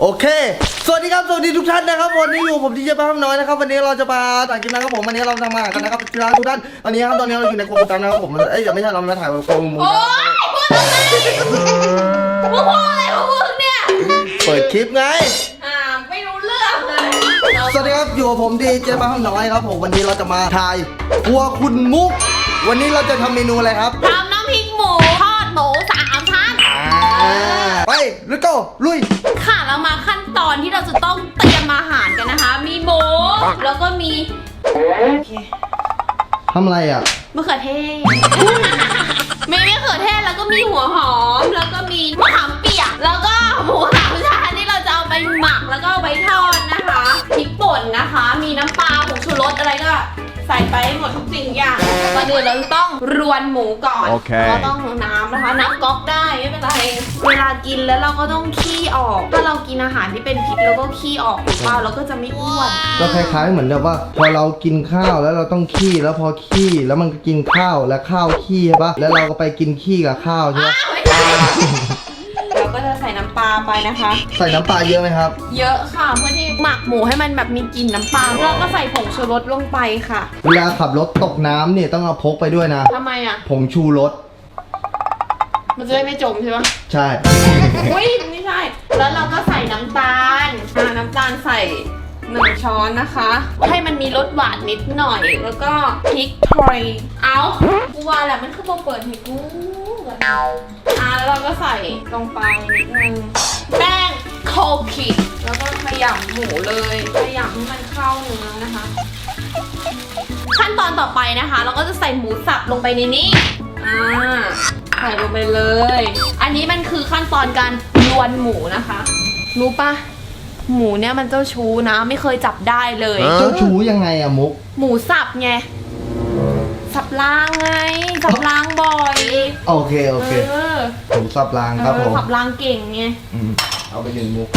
โอเค สวัสดีครับ สวัสดีทุกท่านนะครับ วันนี้อยู่ผมที่เจ๊ป้าน้อยนะครับ วันนี้เราจะมาถ่ายคลิปนะครับผม วันนี้เราทำงานกันนะครับทุกท่านทุกท่าน ตอนนี้ครับ ตอนนี้เราอยู่ในโครงการนะครับผม เอ้ยเดี๋ยวไม่ใช่เรามาถ่ายโครงมูลโอ๊ยพูดทำไมมึงพูดอะไรของมึงเนี่ย เปิดคลิปไง อ่า ไม่รู้เรื่องเลย สวัสดีครับ อยู่กับผมดีเจป้าน้อยครับผม วันนี้เราจะมาถ่ายครัวคุณมุก วันนี้เราจะทำเมนูอะไรครับทำน้ำพริกหมูทอดหมูสามชั้นอ่าไปลุยโก้ลุยค่ะ เรามาขั้นตอนที่เราจะต้องเตรียมอาหารกันนะคะ มีหมูแล้วก็มีโอเคทำอะไรอะ มะเขือเทศ มีมะเขือเทศแล้วก็มีหัวหอม แล้วก็มีมะขามเปียก แล้วก็หมูสามชั้นที่เราจะเอาไปหมักแล้วก็เอาไปทอดนะคะพริกป่นนะคะ มีน้ำปลาผงชูรสอะไรก็ ใส่ไปให้หมดทุกสิ่งอย่างก่อนอื่นเราต้องรวนหมูก่อนโอเคเราต้องน้ำนะคะ น้ำก๊อกได้ไม่เป็นไร เวลากินแล้วเราก็ต้องขี้ออก ถ้าเรากินอาหารที่เป็นพิษแล้วก็ขี้ออกหรือเปล่าเราก็จะไม่อ้วน ก็คล้ายๆเหมือนแบบว่า พอเรากินข้าวแล้วเราต้องขี้แล้วพอขี้แล้วมันก็กินข้าวแล้วข้าวขี้ใช่ปะแล้วเราก็ไปกินขี้กับข้าวใช่ปะไม่ใช่ ไปนะคะ ใส่น้ำปลาเยอะไหมครับ เยอะค่ะเพื่อที่หมักหมูให้มันแบบมีกลิ่นน้ำปลาเราก็ใส่ผงชูรสลงไปค่ะ เวลาขับรถตกน้ำเนี่ยต้องเอาพกไปด้วยนะ ทำไมอะ ผงชูรส มันจะได้ไม่จมใช่ปะใช่ อุ้ยไม่ใช่ แล้วเราก็ใส่น้ำตาลอ่าน้ำตาลใส่ หนึ่งช้อนนะคะ ให้มันมีรสหวานนิดหน่อย แล้วก็พริกไทยเอากูว่าแหละมันคือตัวเปิดให้กูอ่าแล้วเราก็ใส่ลงไปนิดนึงแป้งโคคิแล้วก็ขยำหมูเลยขยำให้มันเข้าเนื้อนะคะ ขั้นตอนต่อไปนะคะ เราก็จะใส่หมูสับลงไปในนี้อ่าใส่ลงไปเลย อันนี้มันคือขั้นตอนการลวนหมูนะคะ รู้ปะ หมูเนี่ยมันเจ้าชู้นะ ไม่เคยจับได้เลย เจ้าชู้ยังไงอะมุก หมูสับไงสับล้างไงสับล้างบ่อยโอเคโอเคเออผมสับรางครับเอผอมสับล้างเก่งไงอืมเอาไปหนึ่งมุก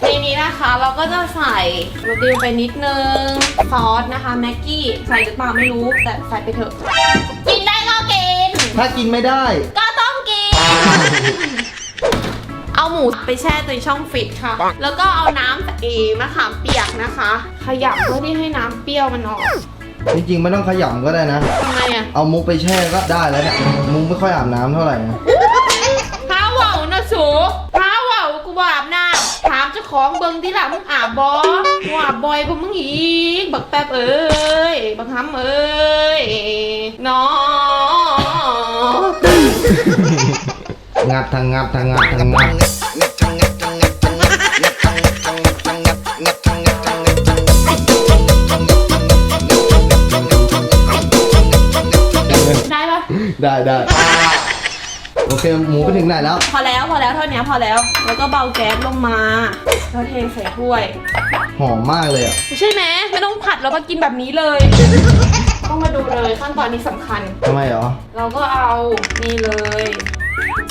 ในนี้นะคะเราก็จะใส่โรตีลงไปนิดนึงซอสนะคะแม็กกี้ใส่หรือเปล่าไม่รู้แต่ใส่ไปเถอะ กินได้ก็กิน ถ้ากินไม่ได้ ก็ต้องกิน เอาหมูไปแช่ในช่องฟิตค่ะ แล้วก็เอาน้ำเอมะขามเปียกนะคะ ขยำเพื่อที่ให้น้ำเปรี้ยวมันออกจริงๆไม่ต้องขยำก็ได้นะ ทำไมอะเอามุกไปแช่ก็ได้แล้วเนี่ยมุกไม่ค่อยอาบน้ำเท่าไหร่นะท้าเหว่านะสูท้าเหว่ากูบอาบน้ำถามเจ้าของเบิงที่หลังมึงอาบบอกูอาบบอยกูมึงอีก บักแป๊บเอ้ย บักฮัมเอ้ยน้อง งัดทางงัดทางงัดทางงัดได้ปะได้ได้โอเคหมูไปถึงไหนแล้ว พอแล้วพอแล้วเท่านี้พอแล้ว แล้วก็เบาแก๊สลงมาแล้วเทใส่ถ้วย หอมมากเลยอะ ใช่ไหมไม่ต้องผัดแล้วมากินแบบนี้เลย ต้องมาดูเลยขั้นตอนนี้สำคัญทำไมเหรอ เราก็เอานี่เลย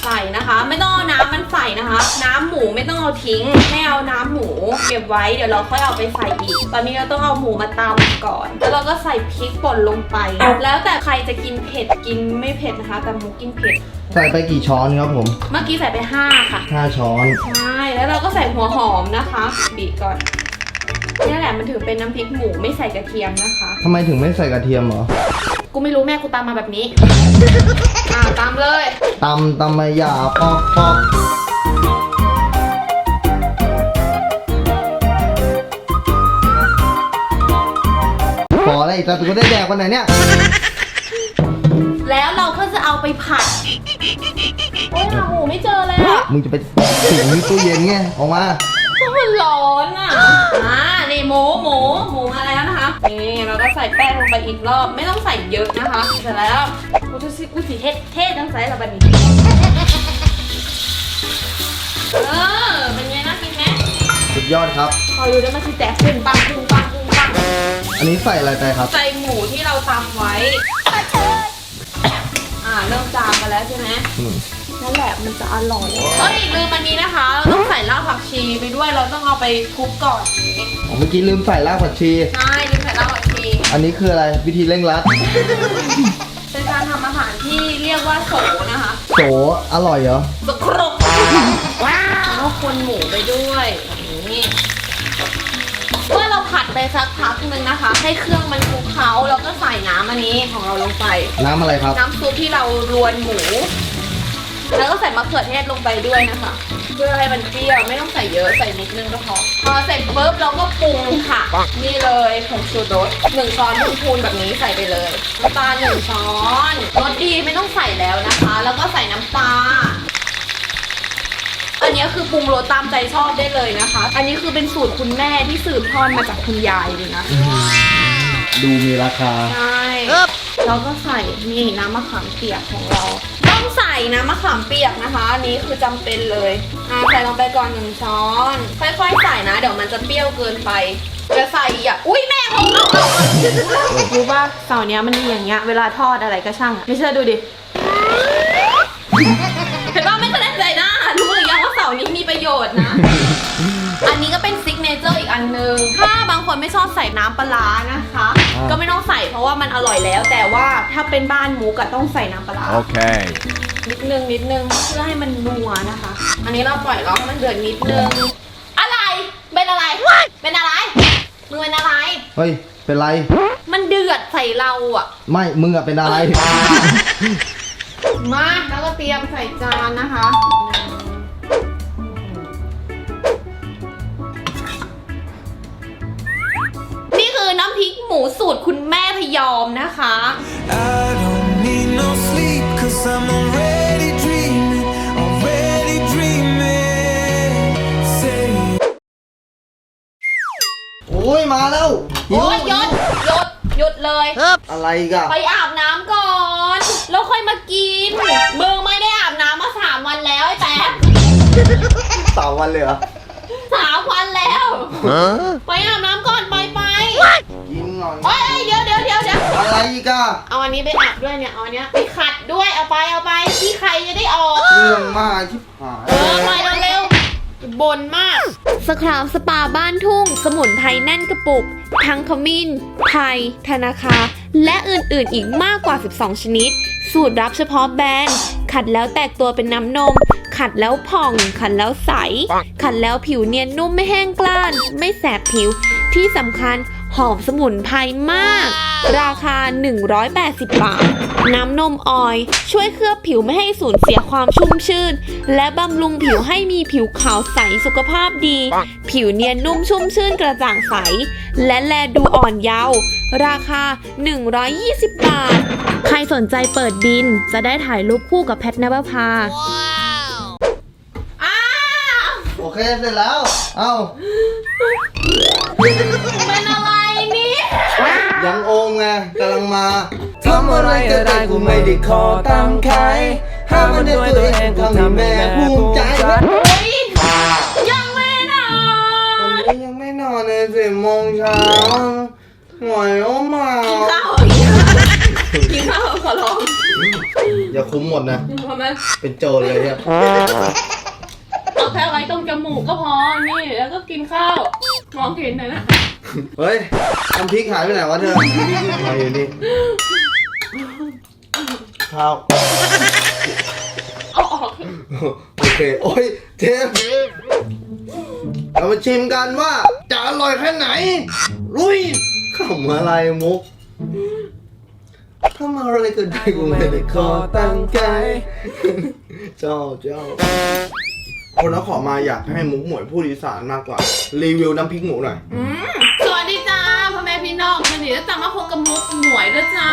ใส่นะคะ ไม่ต้องเอาน้ำมันใส่นะคะ น้ำหมูไม่ต้องเอาทิ้งให้เอาน้ำหมูเก็บไว้เดี๋ยวเราค่อยเอาไปใส่อีก ตอนนี้เราต้องเอาหมูมาตำก่อน แล้วเราก็ใส่พริกป่นลงไป แล้วแต่ใครจะกินเผ็ดกินไม่เผ็ดนะคะแต่หมูกินเผ็ด ใส่ไปกี่ช้อนครับผมเมื่อกี้ใส่ไปห้าค่ะ ห้าช้อน ใช่แล้วเราก็ใส่หัวหอมนะคะบีบก่อนนี่แหละมันถือเป็นน้ำพริกหมูไม่ใส่กระเทียมนะคะ ทำไมถึงไม่ใส่กระเทียมเหรอ กูไม่รู้แม่กูตามมาแบบนี้ อ่าตามเลยตำตำมายาปอกปอกพอแล้วอีกแต่กูได้แดกวันไหนเนี่ย แล้วเราก็จะเอาไปผัดโอ้ยหาหมูไม่เจอเลยอะมึงจะไปถึงตู้เย็นไงออกมาก็มันร้อนอะอ่านี่หมูหมูหมูมาแล้ว นะคะนี่เราก็ใส่แป้งลงไปอีกรอบไม่ต้องใส่เยอะนะคะเสร็จแล้วกูจะซิกูสีเทศเทศต้องใส่ละบันนี้เออเป็นไงน่ากินไหมสุดยอดครับ พอดูได้วมันคือแตกปุ้งปังปุ้งปังปุ้งปังอันนี้ใส่อะไรไปครับ ใส่หมูที่เราตำไว้ อ่าเริ่มจามกันแล้วใช่ไหมอืมนั่นแหละมันจะอร่อยเอ้ยลืมอันนี้นะคะเราต้องใส่รากผักชีไปด้วยเราต้องเอาไปคลุกก่อนอ๋อเมื่อกี้ลืมใส่รากผักชี ใช่ลืมใส่รากผักชี อันนี้คืออะไรวิธีเร่งรัดเป็นการทำอาหารที่เรียกว่าโสนะคะโสอร่อยเหรอสกรกว้าวคนหมูไปด้วยแบบนี้เมื่อเราผัดไปสักพักนึงนะคะ ให้เครื่องมันคลุกเคล้าแล้วก็ใส่น้ำอันนี้ของเราลงไป น้ำอะไรครับ น้ำซุปที่เรารวนหมู แล้วก็ใส่มะเขือเทศลงไปด้วยนะคะ เพื่อให้มันเปรี้ยวไม่ต้องใส่เยอะใส่นิดนึงก็พอพอเสร็จปุ๊บเราก็ปรุงค่ะ นี่เลยผงชูรสหนึ่งช้อนพูนๆแบบนี้ใส่ไปเลยน้ำตาลหนึ่งช้อนรสดีไม่ต้องใส่แล้วนะคะ แล้วก็ใส่น้ำปลาอันนี้คือปรุงรสตามใจชอบได้เลยนะคะ อันนี้คือเป็นสูตรคุณแม่ที่สืบทอดมาจากคุณยายเลยนะดูมีราคา ใช่ แล้วก็ใส่นี่น้ำมะขามเปียกของเรา ต้องใส่น้ำมะขามเปียกนะคะ อันนี้คือจำเป็นเลยอ่าใส่ลงไปก่อนหนึ่งช้อน ค่อยๆใส่นะ เดี๋ยวมันจะเปรี้ยวเกินไป จะใส่อะอุ้ยแม่ของเอาเอาเอารู้ป่ะเสาเนี้ยมันมีอย่างเงี้ย เวลาทอดอะไรก็ช่างอะไม่เชื่อดูดิ เชอบใส่น้ำปลาร้านะคะ อ่า ก็ไม่ต้องใส่เพราะว่ามันอร่อยแล้ว แต่ว่าถ้าเป็นบ้านหมูก็ต้องใส่น้ำปลาร้า Okay. นิดนึงนิดนึงเพื่อให้มันนัวนะคะ อันนี้เราปล่อยรอให้มันเดือดนิดนึง อะไร เป็นอะไร เป็นอะไรมึงเป็นอะไร เฮ้ย เป็นไร มันเดือดใส่เราอะไม่ มึงอะเป็นอะไร มาแล้วก็เตรียมใส่จานนะคะ ริกหมูสูตรคุณแม่พยอมนะคะ I don't need no sleep cause I'm already dreaming, already dreaming. Say โอ้ยมาแล้วหิวโอ้ยหยศหยศหยุดเลย อะไรอีกอะไปอาบน้ำก่อน แล้วค่อยมากินมึงไม่ได้อาบน้ำมาสามวันแล้วไอ้แป๊บสามวันเลยเหรอสามวันแล้ว Huh? ไปอาบน้ำก่อนไปไปกิน หน่อยเอ้ยเอ้ยเดี๋ยวเดี๋ยวเดี๋ยวเดี๋ยวอะไรอีกอะเอาอันนี้ไปอาบด้วยเนี่ย เอาอันเนี้ยไปขัดด้วย เอาไปเอาไปที่ใครจะได้ออก เรื่องมากที่หายเออไปเร็วๆบ่นมาก สครับสปาบ้านทุ่ง สมุนไพรแน่นกระปุก ทั้งขมิ้นไทยธนาคา และอื่นๆ อีกมากกว่า 12 ชนิด สูตรลับเฉพาะแบรนด์ ขัดแล้วแตกตัวเป็นน้ำนม ขัดแล้วผ่อง ขัดแล้วใส ขัดแล้วผิวเนียนนุ่มไม่แห้งกล้าน ไม่แสบผิว ที่สำคัญ หอมสมุนไพรมาก ราคา 180 บาท น้ำนมออยล์ช่วยเคลือบผิวไม่ให้สูญเสียความชุ่มชื่น และบำรุงผิวให้มีผิวขาวใสสุขภาพดี ผิวเนียนนุ่มชุ่มชื่นกระจ่างใส และแลดูอ่อนเยาว์ราคา 120 บาท ใครสนใจเปิดบิน จะได้ถ่ายรูปคู่กับแพทนภพาอ้าวโอเคเสร็จแล้ว เอ้าเป็นอะไรนี่ ยังโอมไงกำลังมาทำอะไรก็ได้กูไม่ได้ขอตามใครห้ามมันด้วยตัวเองกูทำให้แม่ภูมิใจเฮ้ยยังไม่นอนวันนี้ยังไม่นอนเลยสิบโมงเช้าหน่อยโอ้มากินข้าวกินข้าวขอร้องอย่าคุ้มหมดนะทำไมเป็นโจรเลยเนี่ยเอาแค่ไว้ตรงจมูกก็พอนี่แล้วก็กินข้าวมองเห็นนะนะ เฮ้ยน้ำพริกหายไปไหนวะเธอมาอยู่นี่ข้าวเอาออกโอเค โอ้ยเจมส์เรามาชิมกันว่า จะอร่อยแค่ไหน ลุยขำอะไรมุกทำอะไรก็ได้กูไม่ได้ขอตั้งใจ เจ้าเจ้าคนแล้วขอมาอยากให้มุกหมวยพูดอีสานมากกว่า รีวิวน้ำพริกหมูหน่อยสวั น้องวันนี้จะมาพบกับมุกหมวยด้วยจ้า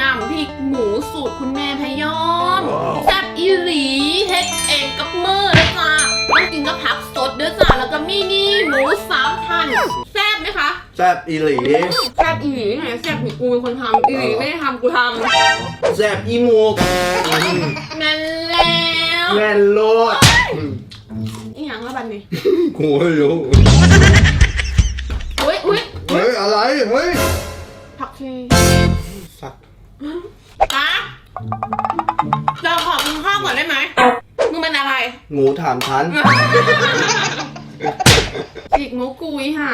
น้ำพริกหมูสูตรคุณแม่พยอมแซ่บอีหลีเฮ็ดเองกับมือด้วยจ้าต้องกินกับผักสดด้วยจ้าแล้วก็มีนี่หมูสามทันแซ่บไหมคะแซ่บอีหลีแซ่บอีหลีไงแซ่บนี่กูเป็นคนทำอีหลีไม่ได้ทำกูทแซ่บอีหมูกอืมำนั่นแล้วแน่นโลดอืมอีหยังละบันนี่กูไม่รู้อุ้ยอุ้ยเฮ้ยอะไรเฮ้ย ผักชีสัตว์ตาเราขอกินข้าวก่อนได้ไหมมึงเป็นอะไร งูถามฉันอีกมุกกุยค่ะ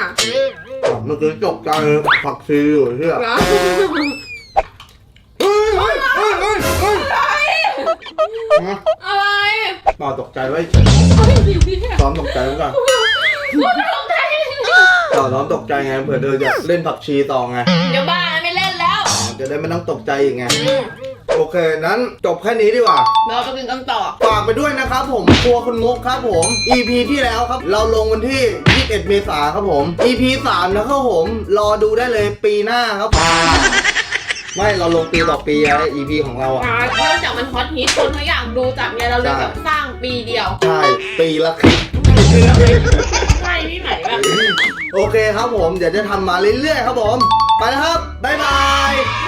เมื่อกี้จบใจผักชีอยู่เชื่อแล้วเฮ้ยเฮ้ยเฮ้ยเฮ้ยเฮ้ยฮะอะไรเปล่าตกใจไว้ยเอาดิดิเนี่ยซ้อมตกใจไว้ก่อนพูด ตรงใจเปล่าซ้อมตกใจไงเผื่อเธอจะเล่นผักชีต่อไงเดี๋ยวบ้าไม่เล่นแล้วจะได้ไม่ต้องตกใจอีกไงอืมโอเค นั้นจบแค่นี้ดีกว่า เราไปกินกันต่อฝากไปด้วยนะครับผมครัวคุณมุกครับผม EP ที่แล้วครับ เราลงวันที่ 21 เมษายนครับผม EP 3นะครับผม รอดูได้เลยปีหน้าครับไม่เราลงปีต่อปีไง EP ของเราอะ อ่าเนื่องจากมันฮอตฮิตคนเขาอยากดูจัดไงเราเลยแบบสร้างปีเดียวใช่ ปีละคลิป ใช่ที่ไหนแบบ โอเคครับผม เดี๋ยวจะทำมาเรื่อยๆครับผม ไปแล้วครับ บ๊ายบาย